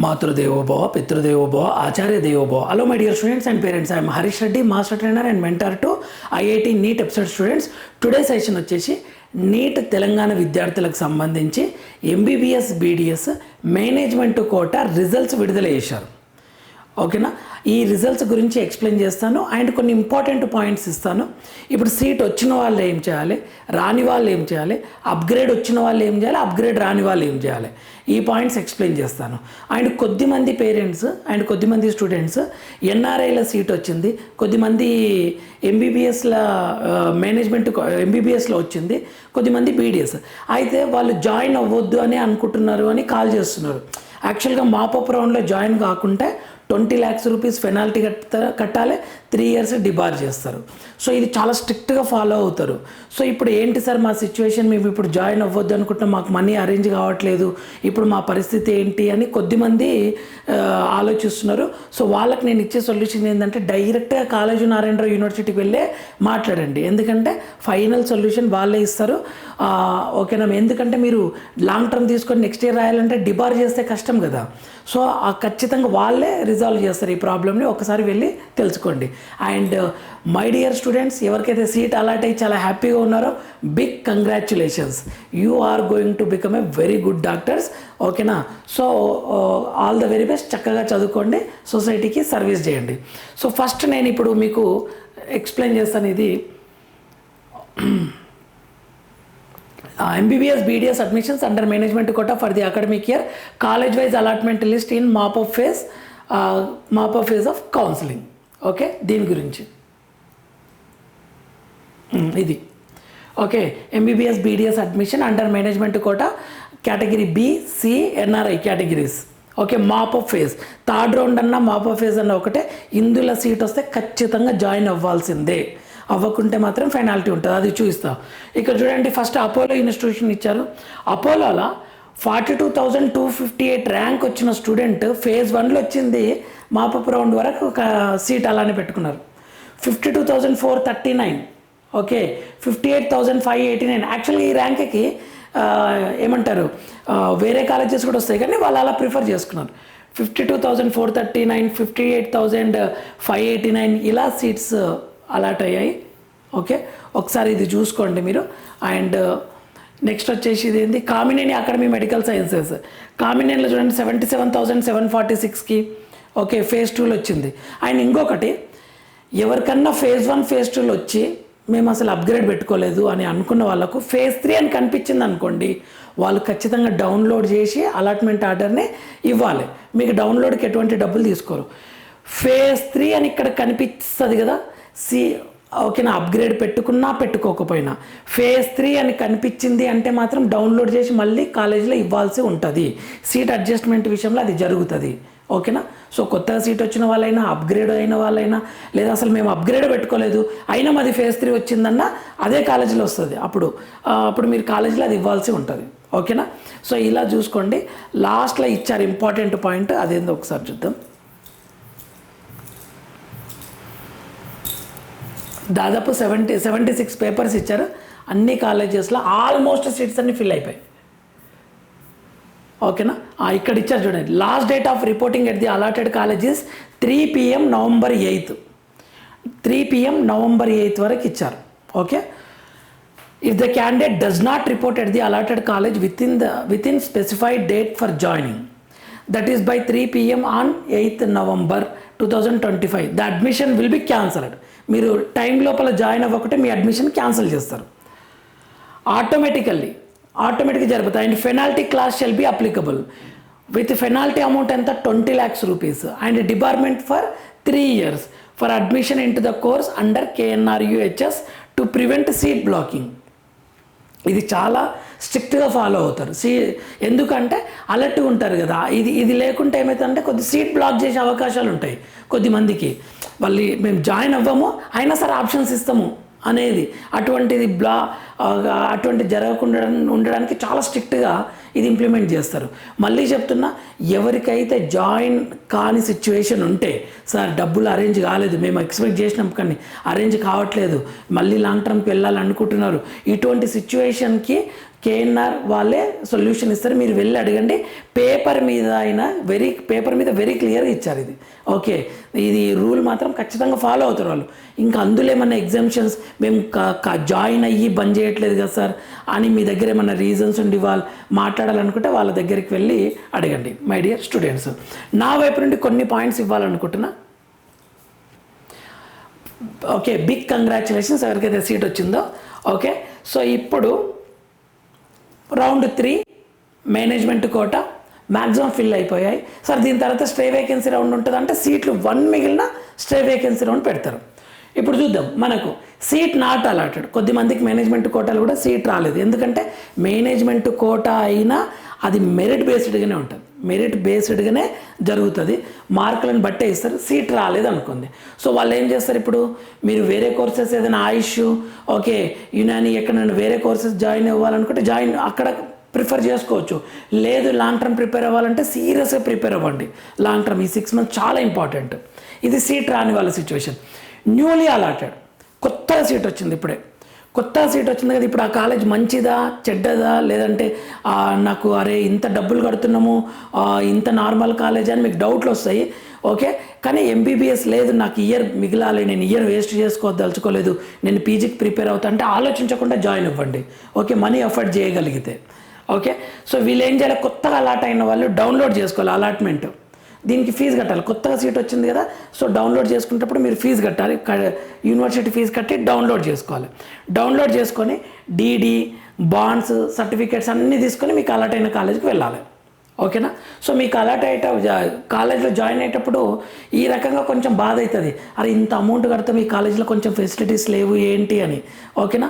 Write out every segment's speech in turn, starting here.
మాతృదేవోభవ పితృదేవోభవ ఆచార్య దేవోభవ hello my dear students and parents I'm Harish Reddy master trainer and mentor to IIT NEET episode students today session వచ్చేసి NEET Telangana విద్యార్థులకు సంబంధించి MBBS BDS management quota results విడుదల చేశారు. ఓకేనా? ఈ రిజల్ట్స్ గురించి ఎక్స్ప్లెయిన్ చేస్తాను. అండ్ కొన్ని ఇంపార్టెంట్ పాయింట్స్ ఇస్తాను. ఇప్పుడు సీట్ వచ్చిన వాళ్ళు ఏం చేయాలి? రాని వాళ్ళు ఏం చేయాలి? అప్గ్రేడ్ వచ్చిన వాళ్ళు ఏం చేయాలి? అప్గ్రేడ్ రాని వాళ్ళు ఏం చేయాలి? ఈ పాయింట్స్ ఎక్స్ప్లెయిన్ చేస్తాను. అండ్ కొద్దిమంది పేరెంట్స్ అండ్ కొద్దిమంది స్టూడెంట్స్ ఎన్ఆర్ఐల సీట్ వచ్చింది. కొద్దిమంది ఎంబీబీఎస్ల మేనేజ్మెంట్ ఎంబీబీఎస్లో వచ్చింది. కొద్దిమంది బీడిఎస్ అయితే వాళ్ళు జాయిన్ అవ్వద్దు అని అనుకుంటున్నారు అని కాల్ చేస్తున్నారు. యాక్చువల్గా మాపప్ రౌండ్లో జాయిన్ కాకుంటే ట్వంటీ ల్యాక్స్ రూపీస్ పెనాల్టీ కట్ట కట్టాలి త్రీ ఇయర్స్ డిబార్ చేస్తారు. సో ఇది చాలా స్ట్రిక్ట్గా ఫాలో అవుతారు. సో ఇప్పుడు ఏంటి సార్ మా సిచ్యువేషన్? మేము ఇప్పుడు జాయిన్ అవ్వద్దు అనుకుంటున్నాం మాకు మనీ అరేంజ్ కావట్లేదు ఇప్పుడు మా పరిస్థితి ఏంటి అని కొద్దిమంది ఆలోచిస్తున్నారు. సో వాళ్ళకి నేను ఇచ్చే సొల్యూషన్ ఏంటంటే డైరెక్ట్గా కాలేజీ నారాయణరావు యూనివర్సిటీకి వెళ్ళే మాట్లాడండి. ఎందుకంటే ఫైనల్ సొల్యూషన్ వాళ్ళే ఇస్తారు. ఓకేనా ఎందుకంటే మీరు లాంగ్ టర్మ్ తీసుకొని నెక్స్ట్ ఇయర్ రాయాలంటే డిబార్ చేస్తే కష్టం కదా. సో ఆ ఖచ్చితంగా వాళ్ళే రిజాల్వ్ చేస్తారు ఈ ప్రాబ్లమ్ని ఒకసారి వెళ్ళి తెలుసుకోండి. అండ్ మై డియర్ స్టూడెంట్స్ ఎవరికైతే సీట్ అలాట్ అయ్యి చాలా హ్యాపీగా ఉన్నారో big congratulations you are going to become a very good doctors ఓకేనా so all the very best చక్కగా చదువుకోండి సొసైటీకి సర్వీస్ చేయండి. సో ఫస్ట్ నేను ఇప్పుడు మీకు ఎక్స్ప్లెయిన్ చేస్తాను ఇది. MBBS BDS admissions under management quota for the academic year college wise allotment list in mop of phase mop phase of counselling. Okay? దీని గురించి. ఇది. Okay? MBBS BDS admission under management quota category B C NRI categories okay? Mop of phase third round అన్న mop of phase అన్న ఒకటే. ఇందులో seat వస్తే ఖచ్చితంగా join అవ్వాల్సిందే. అవ్వకుంటే మాత్రం ఫెనాల్టీ ఉంటుంది. అది చూపిస్తా. ఇక్కడ చూడండి ఫస్ట్ అపోలో ఇన్స్టిట్యూషన్ ఇచ్చారు. అపోలోలో forty two thousand two fifty eight rank వచ్చిన స్టూడెంట్ ఫేజ్ వన్లో వచ్చింది మాపప్ రౌండ్ వరకు ఒక సీట్ అలానే పెట్టుకున్నారు. Fifty two thousand four thirty nine. Okay fifty eight thousand five eighty nine. యాక్చువల్గా ఈ ర్యాంక్కి ఏమంటారు వేరే కాలేజెస్ కూడా వస్తాయి కానీ వాళ్ళు అలా ప్రిఫర్ చేసుకున్నారు. Fifty two thousand four thirty nine fifty eight thousand five eighty nine ఇలా సీట్స్ అలాట్ అయ్యాయి. ఓకే ఒకసారి ఇది చూసుకోండి మీరు. అండ్ నెక్స్ట్ వచ్చేసి ఇది ఏంది? Kamineni academy medical sciences. కామినేనిలో చూడండి seventy seven thousand seven forty సిక్స్కి ఓకే ఫేజ్ టూలో వచ్చింది. అండ్ ఇంకొకటి ఎవరికన్నా ఫేజ్ వన్ ఫేజ్ టూలో వచ్చి మేము అసలు అప్గ్రేడ్ పెట్టుకోలేదు అని అనుకున్న వాళ్ళకు ఫేజ్ త్రీ అని కనిపించింది అనుకోండి వాళ్ళు ఖచ్చితంగా డౌన్లోడ్ చేసి అలాట్మెంట్ ఆర్డర్ని ఇవ్వాలి. మీకు డౌన్లోడ్కి ఎటువంటి డబ్బులు తీసుకోరు. ఫేజ్ త్రీ అని ఇక్కడ కనిపిస్తుంది కదా సి ఓకేనా అప్గ్రేడ్ పెట్టుకున్నా పెట్టుకోకపోయినా. ఫేజ్ త్రీ అని కనిపించింది అంటే మాత్రం డౌన్లోడ్ చేసి మళ్ళీ కాలేజీలో ఇవ్వాల్సి ఉంటుంది. సీట్ అడ్జస్ట్మెంట్ విషయంలో అది జరుగుతుంది. ఓకేనా? సో కొత్తగా సీట్ వచ్చిన వాళ్ళైనా అప్గ్రేడ్ అయిన వాళ్ళైనా లేదా అసలు మేము అప్గ్రేడ్ పెట్టుకోలేదు అయినా మాది ఫేజ్ త్రీ వచ్చిందన్నా అదే కాలేజీలో వస్తుంది. అప్పుడు అప్పుడు మీరు కాలేజీలో అది ఇవ్వాల్సి ఉంటుంది. ఓకేనా? సో ఇలా చూసుకోండి. లాస్ట్లో ఇచ్చారు ఇంపార్టెంట్ పాయింట్ అదేందో ఒకసారి చూద్దాం. దాదాపు సెవెంటీ సెవెంటీ సిక్స్ పేపర్స్ ఇచ్చారు. అన్ని కాలేజెస్లో ఆల్మోస్ట్ సీట్స్ అన్ని ఫిల్ అయిపోయాయి. ఓకేనా? ఇక్కడ ఇచ్చారు చూడండి. Last date of reporting at the allotted colleges three PM November eighth. Three PM November eighth వరకు ఇచ్చారు. Okay? If the candidate does not report at the allotted college within the within specified date for joining that is by three PM on eighth November two thousand twenty five. The admission will be cancelled. మీరు time లోపల join అవ్వకుంటే మీ admission cancel చేస్తారు. Automatically ఆటోమేటిక్గా జరుగుతాయి. And penalty clause shall be applicable. With penalty amount ఎంత? Twenty lakhs rupees. And department for three years. For admission into the course under KNRUHS to prevent seat blocking. ఇది చాలా స్ట్రిక్ట్గా follow అవుతారు. See ఎందుకంటే alert ఉంటారు కదా. ఇది ఇది లేకుంటే ఏమవుతుందంటే కొద్ది సీట్ బ్లాక్ చేసే అవకాశాలు ఉంటాయి కొద్ది మందికి. వాళ్ళు మేము జాయిన్ అవ్వము అయినా సరే ఆప్షన్స్ ఇస్తాము అనేది అటువంటిది బ్లా అటువంటి జరగకుండా ఉండడానికి చాలా స్ట్రిక్ట్గా ఇది ఇంప్లిమెంట్ చేస్తారు. మళ్ళీ చెప్తున్నా ఎవరికైతే జాయిన్ కాని సిచ్యువేషన్ ఉంటే సార్ డబ్బులు అరేంజ్ కాలేదు మేము ఎక్స్పెక్ట్ చేసినాం కానీ అరేంజ్ కావట్లేదు మళ్ళీ లాంగ్ టర్మ్కి వెళ్ళాలనుకుంటున్నారు ఇటువంటి సిచ్యువేషన్కి కేఎన్ఆర్ వాళ్ళే సొల్యూషన్ ఇస్తారు. మీరు వెళ్ళి అడగండి పేపర్ మీద అయినా వెరీ పేపర్ మీద వెరీ క్లియర్గా ఇచ్చారు ఇది. ఓకే ఇది రూల్ మాత్రం ఖచ్చితంగా ఫాలో అవుతారు వాళ్ళు. ఇంకా అందులో ఏమన్నా ఎగ్జామ్షన్స్ మేము జాయిన్ అయ్యి బంద్ చేయట్లేదు కదా సార్ అని మీ దగ్గర ఏమైనా రీజన్స్ ఉండి వాళ్ళు మాట్లాడాలనుకుంటే వాళ్ళ దగ్గరికి వెళ్ళి అడగండి. మై డియర్ స్టూడెంట్స్ నా వైపు నుండి కొన్ని పాయింట్స్ ఇవ్వాలనుకుంటున్నా. ఓకే బిగ్ కంగ్రాచులేషన్స్ ఎవరికైతే సీట్ వచ్చిందో ఓకే సో ఇప్పుడు round three management quota maximum fill అయిపోయాయి. సార్ దీని తర్వాత స్టే వేకెన్సీ రౌండ్ ఉంటుంది అంటే సీట్లు వన్ మిగిలిన స్టే వేకెన్సీ రౌండ్ పెడతారు. ఇప్పుడు చూద్దాం మనకు సీట్ నాట్ అలాటెడ్ కొద్ది మందికి మేనేజ్మెంట్ కోటాలు కూడా సీట్ రాలేదు. ఎందుకంటే మేనేజ్మెంట్ కోటా అయినా అది మెరిట్ బేస్డ్గానే ఉంటుంది. మెరిట్ బేస్డ్గానే జరుగుతుంది. మార్కులను బట్టే ఇస్తారు. సీట్ రాలేదు అనుకుంది సో వాళ్ళు ఏం చేస్తారు ఇప్పుడు? మీరు వేరే కోర్సెస్ ఏదైనా ఆయుష్ ఓకే యునాని ఎక్కడైనా వేరే కోర్సెస్ జాయిన్ అవ్వాలనుకుంటే జాయిన్ అక్కడ ప్రిఫర్ చేసుకోవచ్చు. లేదు లాంగ్ టర్మ్ ప్రిపేర్ అవ్వాలంటే సీరియస్గా ప్రిపేర్ అవ్వండి. లాంగ్ టర్మ్ ఈ సిక్స్ మంత్స్ చాలా ఇంపార్టెంట్ ఇది సీట్ రాని వాళ్ళ సిచ్యువేషన్ న్యూలీ అలాటెడ్ కొత్త సీట్ వచ్చింది ఇప్పుడే. కొత్త సీట్ వచ్చింది కదా ఇప్పుడు ఆ కాలేజ్ మంచిదా చెడ్డదా? లేదంటే నాకు అరే ఇంత డబ్బులు కడుతున్నాము ఇంత నార్మల్ కాలేజ్ అని మీకు డౌట్లు వస్తాయి. ఓకే? కానీ ఎంబీబీఎస్ లేదు నాకు ఇయర్ మిగిలాలి నేను ఇయర్ వేస్ట్ చేసుకోదలుచుకోలేదు నేను పీజీకి ప్రిపేర్ అవుతా అంటే ఆలోచించకుండా జాయిన్ అవ్వండి. ఓకే? మనీ అఫోర్డ్ చేయగలిగితే. ఓకే? సో వీళ్ళు ఏం చేయాలి? కొత్తగా అలాట్ అయిన వాళ్ళు డౌన్లోడ్ చేసుకోవాలి అలాట్మెంట్. దీనికి ఫీజు కట్టాలి. కొత్తగా సీట్ వచ్చింది కదా సో డౌన్లోడ్ చేసుకునేటప్పుడు మీరు ఫీజు కట్టాలి. యూనివర్సిటీ ఫీజు కట్టి డౌన్లోడ్ చేసుకోవాలి. డౌన్లోడ్ చేసుకొని డీడీ బాండ్స్ సర్టిఫికేట్స్ అన్నీ తీసుకొని మీకు అలాట్ అయిన కాలేజీకి వెళ్ళాలి. ఓకేనా? సో మీకు అలాట్ అయ్యేట కాలేజ్లో జాయిన్ అయ్యేటప్పుడు ఈ రకంగా కొంచెం బాధ అవుతుంది అరే ఇంత అమౌంట్ కడితే మీ కాలేజీలో కొంచెం ఫెసిలిటీస్ లేవు ఏంటి అని. ఓకేనా?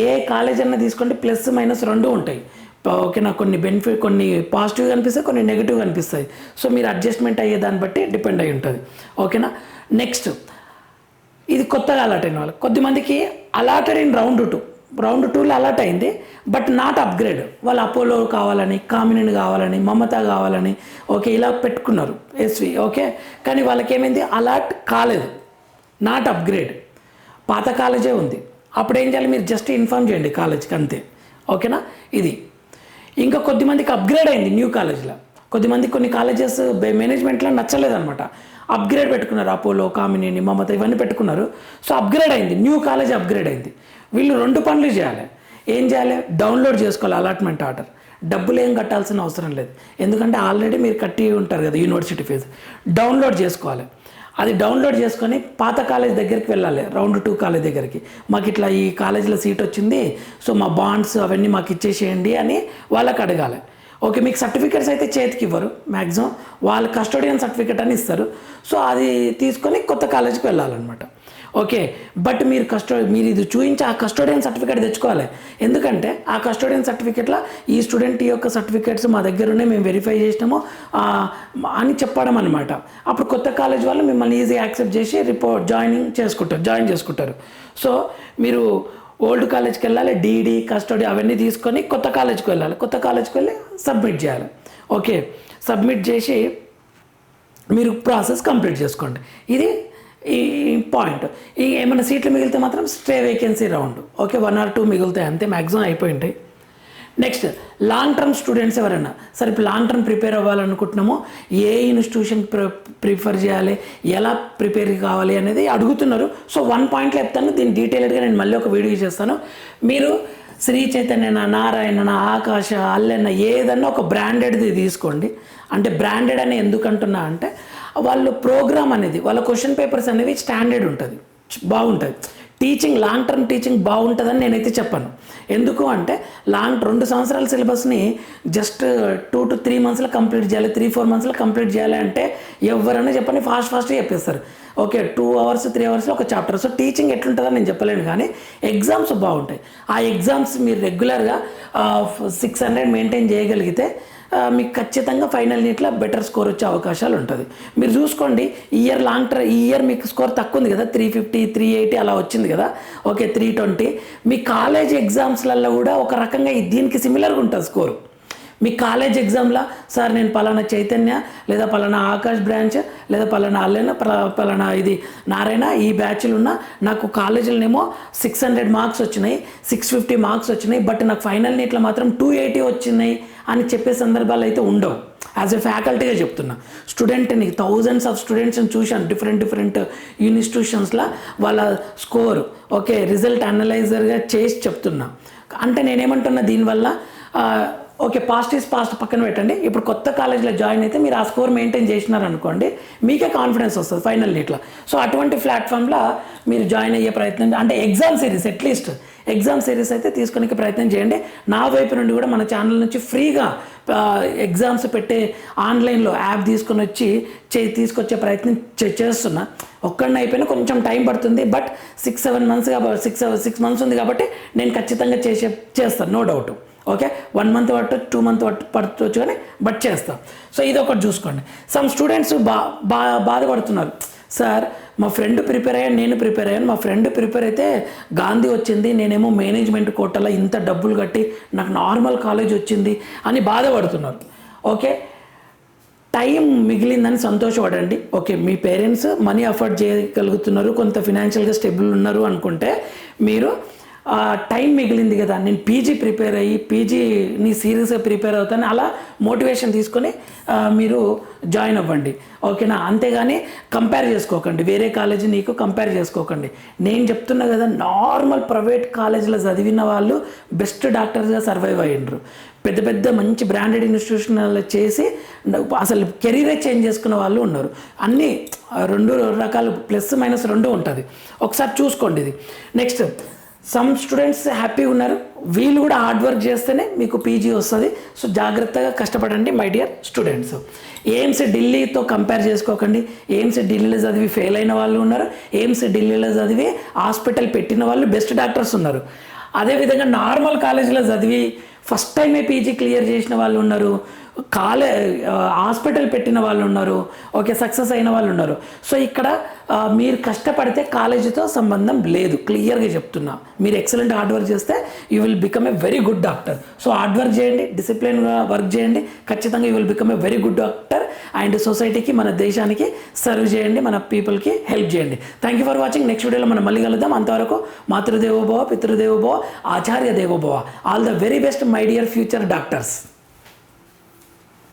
ఏ కాలేజ్ అన్నా తీసుకోండి ప్లస్ మైనస్ రెండు ఉంటాయి. ఓకేనా కొన్ని బెనిఫిట్ కొన్ని పాజిటివ్ కనిపిస్తాయి కొన్ని నెగిటివ్ కనిపిస్తాయి. సో మీరు అడ్జస్ట్మెంట్ అయ్యే దాన్ని బట్టి డిపెండ్ అయి ఉంటుంది. ఓకేనా? నెక్స్ట్ ఇది కొత్తగా అలాట్ అయిన వాళ్ళు కొద్దిమందికి allotted in round two round టూలో అలాట్ అయింది బట్ నాట్ అప్గ్రేడ్ వాళ్ళు అపోలో కావాలని కామినెంట్ కావాలని మమత కావాలని ఓకే ఇలా పెట్టుకున్నారు. SV okay? కానీ వాళ్ళకి ఏమైంది? అలాట్ కాలేదు. నాట్ అప్గ్రేడ్ పాత కాలేజే ఉంది. అప్పుడు ఏం చేయాలి? మీరు జస్ట్ ఇన్ఫామ్ చేయండి కాలేజ్కి అంతే. ఓకేనా? ఇది. ఇంకా కొద్దిమందికి అప్గ్రేడ్ అయింది న్యూ కాలేజ్లో కొద్దిమంది కొన్ని కాలేజెస్ మేనేజ్మెంట్లో నచ్చలేదన్నమాట. అప్గ్రేడ్ పెట్టుకున్నారు అపోలో కామినేని మమత ఇవన్నీ పెట్టుకున్నారు. సో అప్గ్రేడ్ అయింది. న్యూ కాలేజ్ అప్గ్రేడ్ అయింది. వీళ్ళు రెండు పనులు చేయాలి. ఏం చేయాలి? డౌన్లోడ్ చేసుకోవాలి అలాట్మెంట్ ఆర్డర్ డబ్బులు ఏం కట్టాల్సిన అవసరం లేదు. ఎందుకంటే ఆల్రెడీ మీరు కట్టి ఉంటారు కదా యూనివర్సిటీ ఫీజు డౌన్లోడ్ చేసుకోవాలి. అది డౌన్లోడ్ చేసుకొని పాత కాలేజ్ దగ్గరికి వెళ్ళాలి రౌండ్ టూ కాలేజ్ దగ్గరికి. మాకు ఇట్లా ఈ కాలేజీలో సీట్ వచ్చింది సో మా బాండ్స్ అవన్నీ మాకు ఇచ్చేసేయండి అని వాళ్ళకి అడగాలి. ఓకే మీకు సర్టిఫికేట్స్ అయితే చేతికి ఇవ్వరు మ్యాక్సిమం వాళ్ళు కస్టోడియన్ సర్టిఫికేట్ అని ఇస్తారు. సో అది తీసుకొని కొత్త కాలేజీకి వెళ్ళాలన్నమాట. ఓకే బట్ మీరు కస్టో మీరు ఇది చూపించి ఆ కస్టోడియన్ సర్టిఫికేట్ తెచ్చుకోవాలి. ఎందుకంటే ఆ కస్టోడియన్ సర్టిఫికేట్లో ఈ స్టూడెంట్ యొక్క సర్టిఫికేట్స్ మా దగ్గర ఉన్నాయి మేము వెరిఫై చేసినాము. అని చెప్పడం అనమాట అప్పుడు కొత్త కాలేజ్ వాళ్ళు మిమ్మల్ని ఈజీ యాక్సెప్ట్ చేసి రిపోర్ట్ జాయినింగ్ చేసుకుంటారు జాయిన్ చేసుకుంటారు. సో మీరు ఓల్డ్ కాలేజ్కి వెళ్ళాలి డీడీ కస్టడీ అవన్నీ తీసుకొని కొత్త కాలేజ్కి వెళ్ళాలి. కొత్త కాలేజ్కి వెళ్ళి సబ్మిట్ చేయాలి. ఓకే సబ్మిట్ చేసి మీరు ప్రాసెస్ కంప్లీట్ చేసుకోండి. ఇది ఈ పాయింట్. ఈ ఏమైనా సీట్లు మిగిలితే మాత్రం stray vacancy round okay one or two మిగులుతాయి అంతే మ్యాక్సిమం అయిపోయింటాయి నెక్స్ట్ లాంగ్ టర్మ్ స్టూడెంట్స్ ఎవరైనా? సరే ఇప్పుడు లాంగ్ టర్మ్ ప్రిపేర్ అవ్వాలనుకుంటున్నామో ఏ ఇన్స్టిట్యూషన్ ప్రిఫర్ చేయాలి? ఎలా ప్రిపేర్ కావాలి అనేది అడుగుతున్నారు. సో వన్ పాయింట్లో చెప్తాను. దీన్ని డీటెయిల్డ్గా నేను మళ్ళీ ఒక వీడియో చేస్తాను. మీరు శ్రీ చైతన్యన నారాయణన ఆకాశ అల్లెన్న ఏదన్నా ఒక బ్రాండెడ్ది తీసుకోండి. అంటే బ్రాండెడ్ అని ఎందుకంటున్నా అంటే వాళ్ళు ప్రోగ్రామ్ అనేది వాళ్ళ క్వశ్చన్ పేపర్స్ అనేవి స్టాండర్డ్ ఉంటుంది బాగుంటుంది. టీచింగ్ లాంగ్ టర్మ్ టీచింగ్ బాగుంటుందని నేనైతే చెప్పాను. ఎందుకు అంటే లాంగ్ రెండు సంవత్సరాల సిలబస్ని జస్ట్ టూ టు త్రీ మంత్స్లో కంప్లీట్ చేయాలి త్రీ ఫోర్ మంత్స్లో కంప్లీట్ చేయాలి అంటే ఎవరైనా చెప్పని ఫాస్ట్ ఫాస్ట్గా చెప్పేస్తారు. ఓకే టూ అవర్స్ త్రీ అవర్స్లో ఒక చాప్టర్. సో టీచింగ్ ఎట్లుంటుందని నేను చెప్పలేను కానీ ఎగ్జామ్స్ బాగుంటాయి. ఆ ఎగ్జామ్స్ మీరు రెగ్యులర్గా సిక్స్ హండ్రెడ్ మెయింటైన్ చేయగలిగితే మీకు ఖచ్చితంగా ఫైనల్ నీట్లో బెటర్ స్కోర్ వచ్చే అవకాశాలు ఉంటుంది. మీరు చూసుకోండి ఈ ఇయర్ లాంగ్ టర్మ్ ఈ ఇయర్ మీకు స్కోర్ తక్కువ ఉంది కదా త్రీ ఫిఫ్టీ త్రీ ఎయిటీ అలా వచ్చింది కదా ఓకే త్రీ ట్వంటీ. మీ కాలేజ్ ఎగ్జామ్స్లలో కూడా ఒక రకంగా దీనికి సిమిలర్గా ఉంటుంది స్కోరు. మీ కాలేజ్ ఎగ్జామ్లో సార్ నేను పలానా చైతన్య లేదా పలానా ఆకాష్ బ్రాంచ్ లేదా పలానా అల్లెన పలానా ఇది నారాయణ ఈ బ్యాచ్లు ఉన్న నాకు కాలేజీలోనేమో సిక్స్ హండ్రెడ్ మార్క్స్ వచ్చినాయి సిక్స్ ఫిఫ్టీ మార్క్స్ వచ్చినాయి బట్ నాకు ఫైనల్ నీట్లో మాత్రం టూ ఎయిటీ వచ్చినాయి అని చెప్పే సందర్భాలు అయితే ఉండవు. యాజ్ ఎ ఫ్యాకల్టీగా చెప్తున్నా. స్టూడెంట్ని థౌజండ్స్ ఆఫ్ స్టూడెంట్స్ని చూశాను డిఫరెంట్ డిఫరెంట్ ఇన్స్టిట్యూషన్స్లో వాళ్ళ స్కోర్ ఓకే రిజల్ట్ అనలైజర్గా చేసి చెప్తున్నా. అంటే నేనేమంటున్నా దీనివల్ల ఓకే పాస్ట్ ఈస్ పాస్ట్ పక్కన పెట్టండి. ఇప్పుడు కొత్త కాలేజ్లో జాయిన్ అయితే మీరు ఆ స్కోర్ మెయింటైన్ చేసినారనుకోండి మీకే కాన్ఫిడెన్స్ వస్తుంది ఫైనల్ నీట్లో సో అటువంటి ప్లాట్ఫామ్లో మీరు జాయిన్ అయ్యే ప్రయత్నం అంటే exam series at least exam series అయితే తీసుకునే ప్రయత్నం చేయండి. నా వైపు నుండి కూడా మన ఛానల్ నుంచి ఫ్రీగా ఎగ్జామ్స్ పెట్టే ఆన్లైన్లో యాప్ తీసుకొని వచ్చి చే తీసుకొచ్చే ప్రయత్నం చే- చేస్తున్నా. ఒక్కడిని అయిపోయినా కొంచెం టైం పడుతుంది. బట్ సిక్స్ సెవెన్ మంత్స్ కాబట్టి సిక్స్ సిక్స్ మంత్స్ ఉంది కాబట్టి నేను ఖచ్చితంగా చేసే చేస్తాను. No doubt okay? One month పట్టు టూ మంత్ పట్టు పట్టవచ్చు కానీ బట్ చేస్తాం. సో ఇది ఒకటి చూసుకోండి. సమ్ స్టూడెంట్స్ బా బా బాధపడుతున్నారు. సార్ మా ఫ్రెండ్ ప్రిపేర్ అయ్యాను నేను ప్రిపేర్ అయ్యాను. మా ఫ్రెండ్ ప్రిపేర్ అయితే గాంధీ వచ్చింది నేనేమో మేనేజ్మెంట్ కోటలో ఇంత డబ్బులు కట్టి నాకు నార్మల్ కాలేజ్ వచ్చింది అని బాధపడుతున్నారు. ఓకే? టైం మిగిలిందని సంతోషపడండి. ఓకే మీ పేరెంట్స్ మనీ అఫోర్డ్ చేయగలుగుతున్నారు కొంత ఫినాన్షియల్గా స్టెబుల్ ఉన్నారు అనుకుంటే మీరు టైం మిగిలింది కదా. నేను పీజీ ప్రిపేర్ అయ్యి పీజీని సీరియస్గా ప్రిపేర్ అవుతాను అలా మోటివేషన్ తీసుకొని మీరు జాయిన్ అవ్వండి. ఓకేనా? అంతేగాని కంపేర్ చేసుకోకండి. వేరే కాలేజీ నీకు కంపేర్ చేసుకోకండి. నేను చెప్తున్నా కదా నార్మల్ ప్రైవేట్ కాలేజీలో చదివిన వాళ్ళు బెస్ట్ డాక్టర్స్గా సర్వైవ్ అయ్యిండ్రు. పెద్ద పెద్ద మంచి బ్రాండెడ్ ఇన్స్టిట్యూషన్లో చేసి అసలు కెరీరే చేంజ్ చేసుకున్న వాళ్ళు ఉన్నారు. అన్నీ రెండు రకాలు ప్లస్ మైనస్ రెండు ఉంటుంది. ఒకసారి చూసుకోండి ఇది. నెక్స్ట్ సమ్ స్టూడెంట్స్ హ్యాపీగా ఉన్నారు. వీళ్ళు కూడా హార్డ్ వర్క్ చేస్తేనే మీకు పీజీ వస్తుంది. సో జాగ్రత్తగా కష్టపడండి మై డియర్ స్టూడెంట్స్ ఎయిమ్స్ ఢిల్లీతో కంపేర్ చేసుకోకండి. ఎయిమ్స్ ఢిల్లీలో చదివి ఫెయిల్ అయిన వాళ్ళు ఉన్నారు. ఎయిమ్స్ ఢిల్లీలో చదివి హాస్పిటల్ పెట్టిన వాళ్ళు బెస్ట్ డాక్టర్స్ ఉన్నారు. అదేవిధంగా నార్మల్ కాలేజీలో చదివి ఫస్ట్ టైమే పీజీ క్లియర్ చేసిన వాళ్ళు ఉన్నారు. కాలే హాస్పిటల్ పెట్టిన వాళ్ళు ఉన్నారు. ఓకే సక్సెస్ అయిన వాళ్ళు ఉన్నారు. సో ఇక్కడ మీరు కష్టపడితే కాలేజీతో సంబంధం లేదు. క్లియర్గా చెప్తున్నా. మీరు ఎక్సలెంట్ హార్డ్ వర్క్ చేస్తే you will become a very good doctor. So hard work చేయండి డిసిప్లిన్గా వర్క్ చేయండి. ఖచ్చితంగా you will become a very good doctor. And సొసైటీకి మన దేశానికి సర్వ్ చేయండి మన పీపుల్కి హెల్ప్ చేయండి. Thank you for watching next వీడియోలో మనం మళ్ళీ కలుద్దాం. అంతవరకు మాతృదేవోభవ పితృదేవోభవ ఆచార్య దేవోభవ. All the very best my dear future doctors